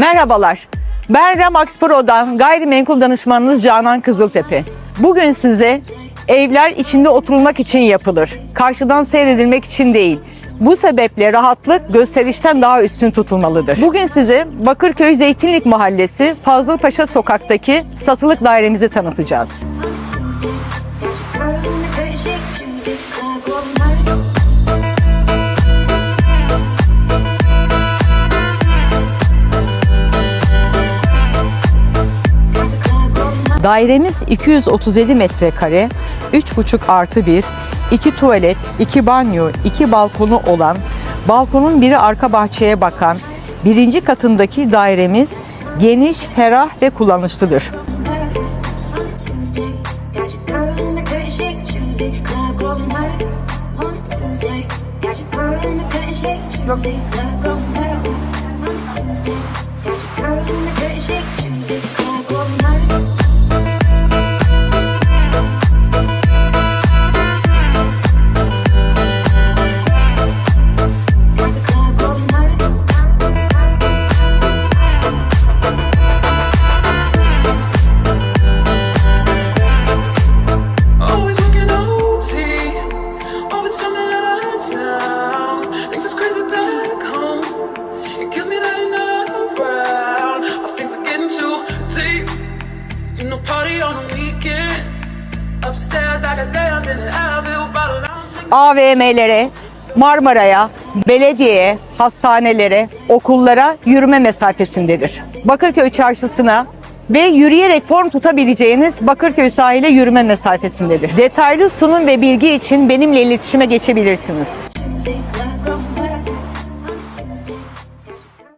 Merhabalar. Ben Remax Pro'dan gayrimenkul danışmanınız Canan Kızıltepe. Bugün size evler içinde oturulmak için yapılır. Karşıdan seyredilmek için değil. Bu sebeple rahatlık gösterişten daha üstün tutulmalıdır. Bugün size Bakırköy Zeytinlik Mahallesi Fazılpaşa Sokak'taki satılık dairemizi tanıtacağız. Dairemiz 237 metrekare, 3,5 artı 1, 2 tuvalet, 2 banyo, 2 balkonu olan, balkonun biri arka bahçeye bakan, birinci katındaki dairemiz geniş, ferah ve kullanışlıdır. On AVM'lere, Marmara'ya, belediyeye, hastanelere, okullara yürüme mesafesindedir. Bakırköy çarşısına ve yürüyerek form tutabileceğiniz Bakırköy sahile yürüme mesafesindedir. Detaylı sunum ve bilgi için benimle iletişime geçebilirsiniz.